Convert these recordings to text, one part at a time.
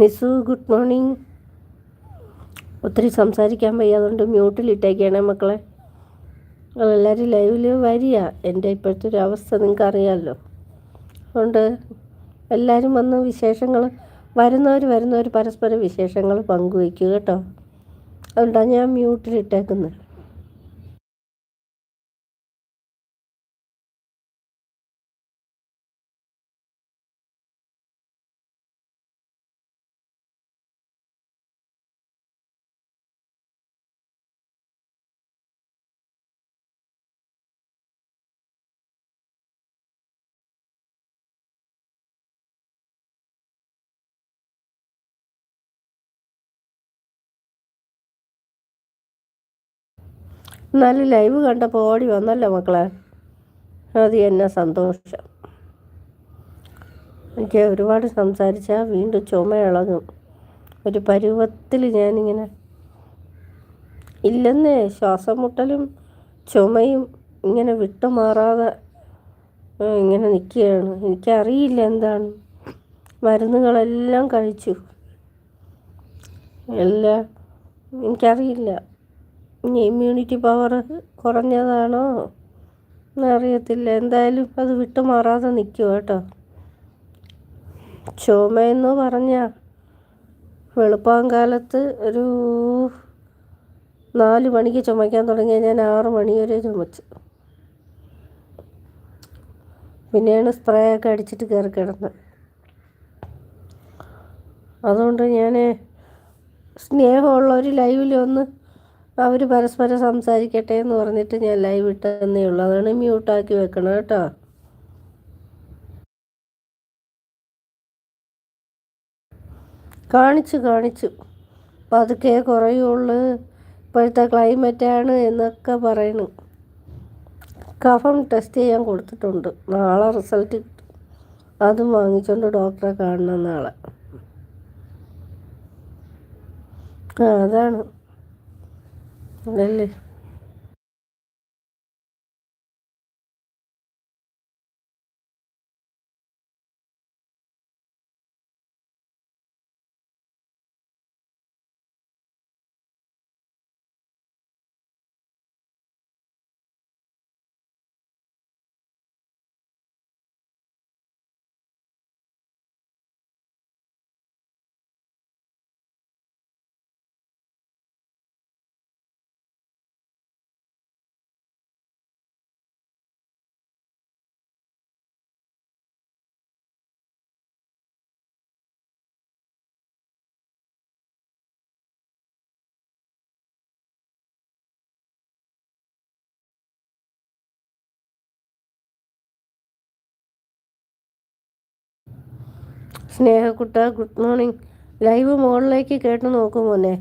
Nisu good morning. ഒത്തിരി സംസാരിക്കാൻ വയ്യ അതുകൊണ്ട് മ്യൂട്ടിലിട്ടേക്കാണ് മക്കളെ. എല്ലാവരും ലൈവിൽ വരിക എന്റെ ഇപ്പോഴത്തെ ഒരു അവസ്ഥ നിങ്ങൾക്ക് അറിയാമല്ലോ അതുകൊണ്ട് എല്ലാവരും വന്ന് വിശേഷങ്ങൾ വരുന്നവർ വരുന്നവർ പരസ്പരം വിശേഷങ്ങൾ പങ്കുവയ്ക്കുക കേട്ടോ. അതുകൊണ്ടാണ് ഞാൻ മ്യൂട്ടിലിട്ടേക്കുന്നത് എന്നാലും ലൈവ് കണ്ടപ്പോൾ ഓടി വന്നല്ലോ മക്കളെ. അത് എന്നെ സന്തോഷം. എനിക്ക് ഒരുപാട് സംസാരിച്ചാൽ വീണ്ടും ചുമ ഇളകും ഒരു പരുവത്തിൽ ഞാനിങ്ങനെ ഇല്ലെന്നേ ശ്വാസം മുട്ടലും ചുമയും ഇങ്ങനെ വിട്ടുമാറാതെ ഇങ്ങനെ നിൽക്കുകയാണ് എനിക്കറിയില്ല എന്താണ്. മരുന്നുകളെല്ലാം കഴിച്ചു. എല്ലാം എനിക്കറിയില്ല. ഇമ്മ്യൂണിറ്റി പവർ കുറഞ്ഞതാണോ എന്നറിയത്തില്ല. എന്തായാലും അത് വിട്ടുമാറാതെ നിൽക്കുക കേട്ടോ. ചുമയെന്ന് പറഞ്ഞാൽ വെളുപ്പാങ്കാലത്ത് ഒരു നാല് മണിക്ക് ചുമയ്ക്കാൻ തുടങ്ങിയാൽ ഞാൻ ആറ് മണി വരെ ചുമച്ചു. പിന്നെയാണ് സ്പ്രേ ഒക്കെ അടിച്ചിട്ട് കയറി കിടന്നത്. അതുകൊണ്ട് ഞാൻ സ്നേഹമുള്ളവർ ലൈവിൽ ഒന്ന് അവർ പരസ്പരം സംസാരിക്കട്ടെ എന്ന് പറഞ്ഞിട്ട് ഞാൻ ലൈവ് ഇട്ടതന്നേ ഉള്ളൂ. അതാണ് മ്യൂട്ടാക്കി വെക്കണം കേട്ടോ. കാണിച്ചു കാണിച്ചു. പതുക്കെ കുറയുള്ളൂ. ഇപ്പോഴത്തെ ക്ലൈമറ്റാണ് എന്നൊക്കെ പറയണു കഫം ടെസ്റ്റ് ചെയ്യാൻ കൊടുത്തിട്ടുണ്ട്. നാളെ റിസൾട്ട് കിട്ടും. അതും വാങ്ങിച്ചുകൊണ്ട് ഡോക്ടറെ കാണണം നാളെ. ആ അതാണ്. 哪里？സ്നേഹക്കുട്ട ഗുഡ് മോർണിംഗ്. ലൈവ് മുകളിലേക്ക് കേട്ടു നോക്കും മോനെ.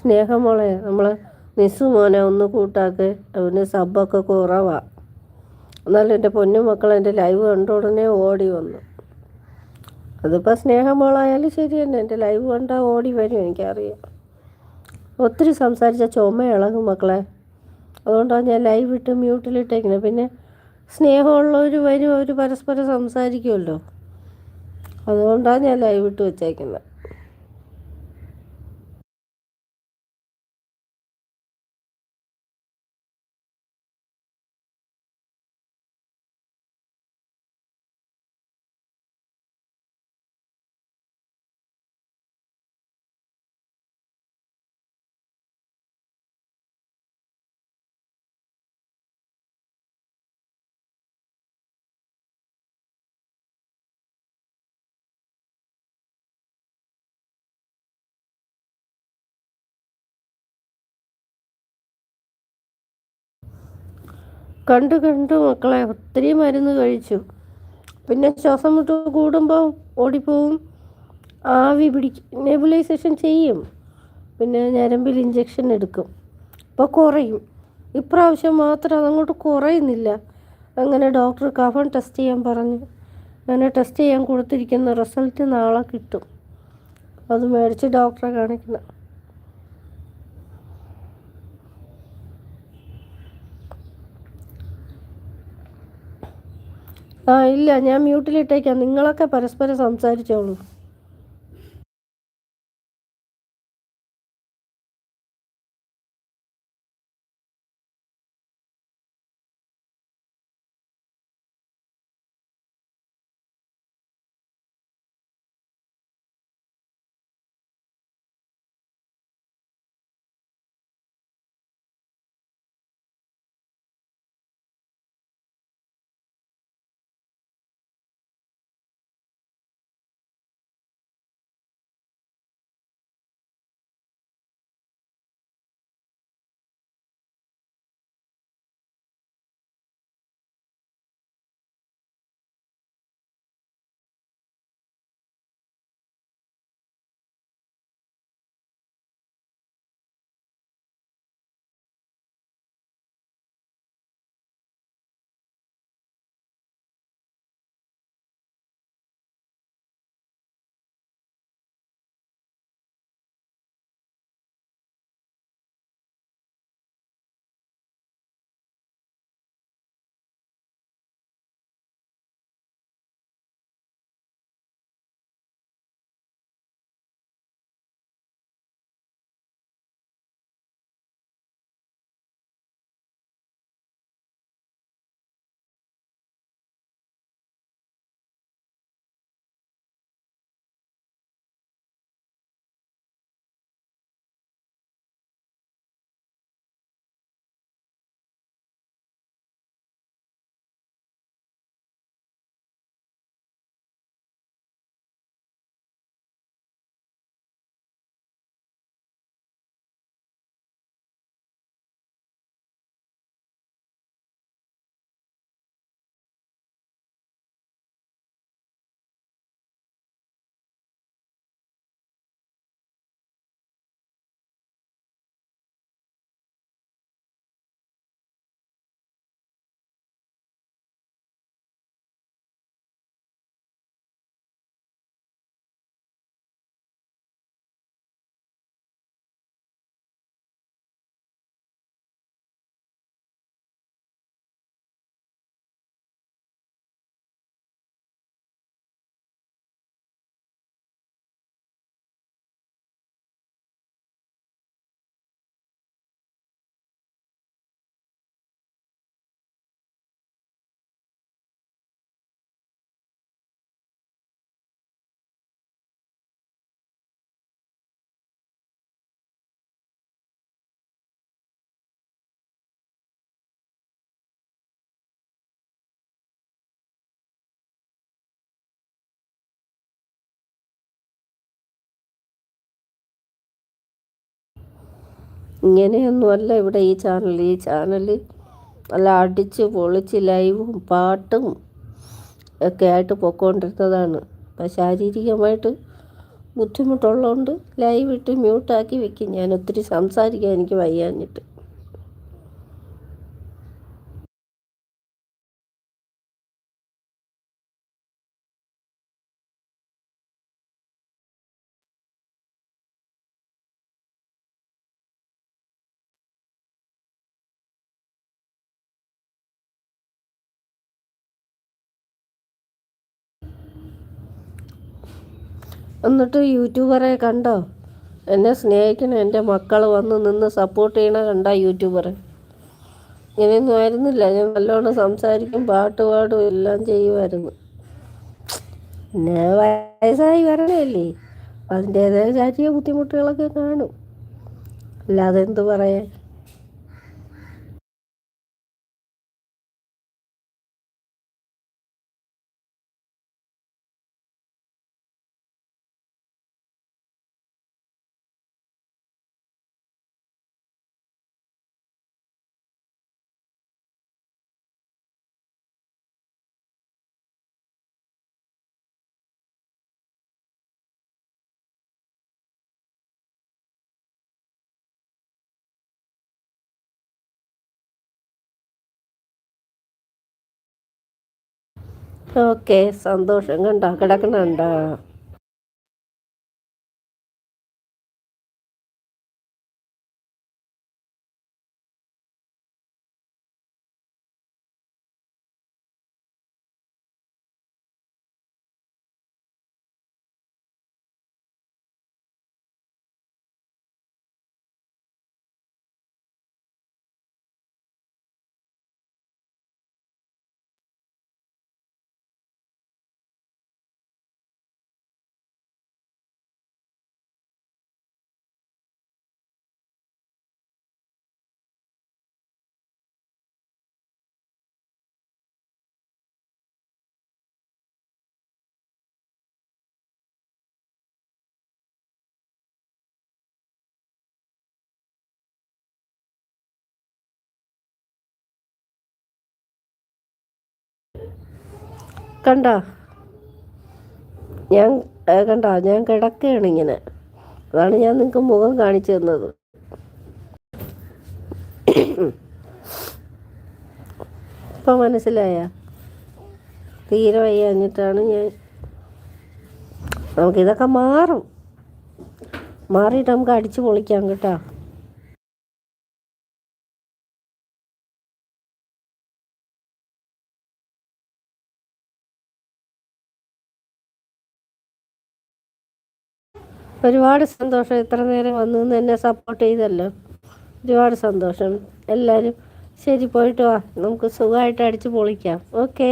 സ്നേഹമോളെ നമ്മൾ നിസ്സു മോനെ ഒന്ന് കൂട്ടാക്ക്. അവന് സബ്ബൊക്കെ കുറവാണ് എന്നാലും എന്റെ പൊന്നു മക്കൾ എന്റെ ലൈവ് കണ്ട ഉടനെ ഓടി വന്നു. അതിപ്പോൾ സ്നേഹമോളായാലും ശരി തന്നെ. എന്റെ ലൈവ് കണ്ടാൽ ഓടി വരും എനിക്കറിയാം. ഒത്തിരി സംസാരിച്ച ചുമ ഇളകും മക്കളെ. അതുകൊണ്ടാണ് ഞാൻ ലൈവ് ഇട്ട് മ്യൂട്ടിലിട്ടേക്കുന്നത് പിന്നെ സ്നേഹമുള്ളവർ വരും അവർ പരസ്പരം സംസാരിക്കുമല്ലോ അതുകൊണ്ടാണ് ഞാൻ ലൈവ് ഇട്ട് വെച്ചേക്കുന്നത് കണ്ടു കണ്ടു മക്കളെ ഒത്തിരി മരുന്ന് കഴിച്ചു. പിന്നെ ശ്വാസം മുട്ട് കൂടുമ്പോൾ ഓടിപ്പോവും. ആവി പിടിക്കും. നെബുലൈസേഷൻ ചെയ്യും. പിന്നെ ഞരമ്പിൽ ഇഞ്ചക്ഷൻ എടുക്കും. അപ്പോൾ കുറയും. ഇപ്രാവശ്യം മാത്രം അതങ്ങോട്ട് കുറയുന്നില്ല. അങ്ങനെ ഡോക്ടർ കഫൺ ടെസ്റ്റ് ചെയ്യാൻ പറഞ്ഞു. അങ്ങനെ ടെസ്റ്റ് ചെയ്യാൻ കൊടുത്തിരിക്കുന്ന റിസൾട്ട് നാളെ കിട്ടും. അത് മേടിച്ച് ഡോക്ടറെ കാണിക്കണം. ആ ഇല്ല ഞാൻ മ്യൂട്ടിലിട്ടേക്കാം നിങ്ങളൊക്കെ പരസ്പരം സംസാരിച്ചോളൂ. ഇങ്ങനെയൊന്നുമല്ല ഇവിടെ ഈ ചാനൽ ഈ ചാനൽ നല്ല അടിച്ച് പൊളിച്ച് ലൈവും പാട്ടും ഒക്കെ ആയിട്ട് പൊക്കോണ്ടിരുന്നതാണ്. അപ്പം ശാരീരികമായിട്ട് ബുദ്ധിമുട്ടുള്ളതുകൊണ്ട് ലൈവ് ഇട്ട് മ്യൂട്ടാക്കി വെക്കും. ഞാൻ ഒത്തിരി സംസാരിക്കാൻ എനിക്ക് വയ്യാഞ്ഞിട്ട്. എന്നിട്ട് യൂട്യൂബറെ കണ്ടോ? എന്നെ സ്നേഹിക്കണ എന്റെ മക്കൾ വന്ന് നിന്ന് സപ്പോർട്ട് ചെയ്യണ കണ്ട യൂട്യൂബറെ. ഇങ്ങനെയൊന്നും ആയിരുന്നില്ല. ഞാൻ നല്ലോണം സംസാരിക്കും പാട്ട് പാടും എല്ലാം ചെയ്യുമായിരുന്നു. പിന്നെ വയസ്സായി വരണല്ലേ അതിന്റേതായ ചാറ്റിയ ബുദ്ധിമുട്ടുകളൊക്കെ കാണും. അല്ലാതെ എന്ത് പറയാൻ? ഓക്കെ സന്തോഷം കണ്ടോ? കിടക്കണുണ്ടോ? കണ്ടോ? ഞാൻ കണ്ട? ഞാൻ കിടക്കുകയാണ് ഇങ്ങനെ. അതാണ് ഞാൻ നിങ്ങൾക്ക് മുഖം കാണിച്ചു തന്നത്. ഇപ്പം മനസ്സിലായ? തീരെ വയ്യാഞ്ഞിട്ടാണ് ഞാൻ നമുക്കിതൊക്കെ മാറും. മാറിയിട്ട് നമുക്ക് അടിച്ചു പൊളിക്കാം കേട്ടോ. ഒരുപാട് സന്തോഷം. ഇത്ര നേരം വന്നു എന്നെ സപ്പോർട്ട് ചെയ്തല്ലോ. ഒരുപാട് സന്തോഷം. എല്ലാവരും ശരി പോയിട്ട് വാ. നമുക്ക് സുഖമായിട്ട് അടിച്ച് പൊളിക്കാം. ഓക്കേ